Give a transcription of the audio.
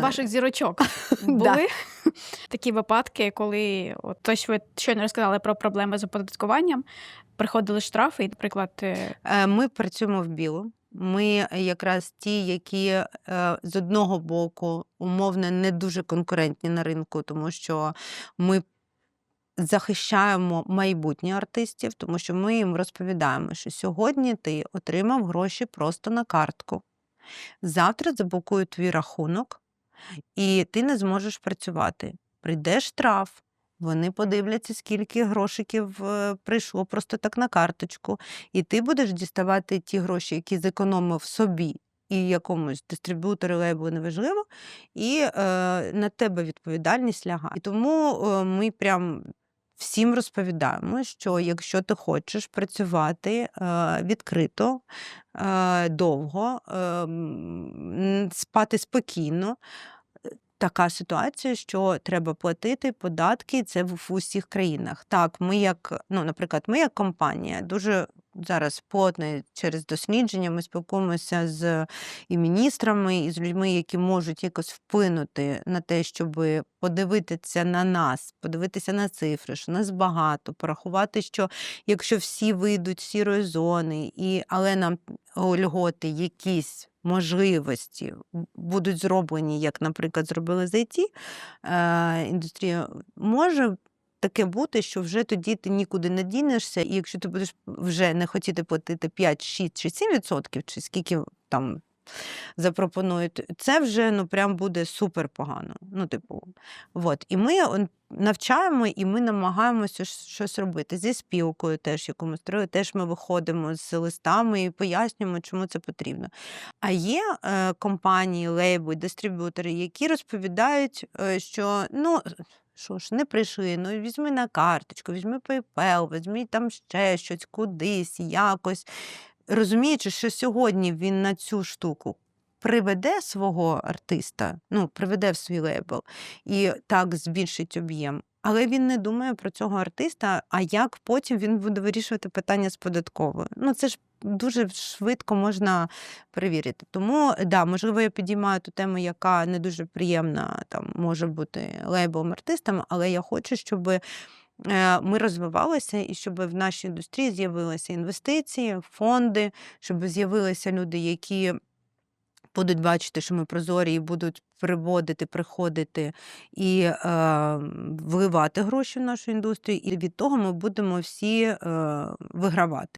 Ваших зірочок були такі випадки, коли от тось ви щойно розказали про проблеми з оподаткуванням, приходили штрафи, і, наприклад, е, Е, Ми працюємо в білу. Ми якраз ті, які е, з одного боку умовно не дуже конкурентні на ринку, тому що ми захищаємо майбутнє артистів, тому що ми їм розповідаємо, що сьогодні ти отримав гроші просто на картку. Завтра заблокують твій рахунок, і ти не зможеш працювати. Прийде штраф, вони подивляться, скільки грошиків е, прийшло просто так на карточку, і ти будеш діставати ті гроші, які зекономив собі і якомусь дистриб'ютору лейблу, неважливо, і е, на тебе відповідальність лягає. І тому е, ми прям всім розповідаємо, що якщо ти хочеш працювати е, відкрито, е, довго, е, спати спокійно. Така ситуація, що треба платити податки, це в усіх країнах. Так, ми як, ну, наприклад, ми як компанія дуже зараз плотно через дослідження ми спілкуємося з і міністрами, і з людьми, які можуть якось вплинути на те, щоб подивитися на нас, подивитися на цифри, що нас багато, порахувати, що якщо всі вийдуть з сірої зони, і, але нам льготи якісь можливості будуть зроблені, як, наприклад, зробили з IT е, індустрія, може таке бути, що вже тоді ти нікуди не дінешся, і якщо ти будеш вже не хотіти платити 5, 6 чи 7 відсотків, чи скільки там запропонують, це вже ну прям буде супер погано. Ну, типу, от. І ми навчаємо, і ми намагаємося щось робити. Зі спілкою теж, яку ми строїли, теж ми виходимо з листами і пояснюємо, чому це потрібно. А є е, компанії, лейбли, дистриб'ютори, які розповідають, е, що ну. Що ж, не прийшли, ну візьми на карточку, візьми PayPal, візьми там ще щось кудись, якось. Розуміючи, що сьогодні він на цю штуку приведе свого артиста, ну, приведе в свій лейбл і так збільшить об'єм. Але він не думає про цього артиста, а як потім він буде вирішувати питання з податковою. Ну, це ж дуже швидко можна перевірити. Тому, да, можливо, я підіймаю ту тему, яка не дуже приємна там може бути лейблом артистам, але я хочу, щоб ми розвивалися і щоб в нашій індустрії з'явилися інвестиції, фонди, щоб з'явилися люди, які будуть бачити, що ми прозорі, і будуть приводити, приходити і е, вливати гроші в нашу індустрію, і від того ми будемо всі е, вигравати.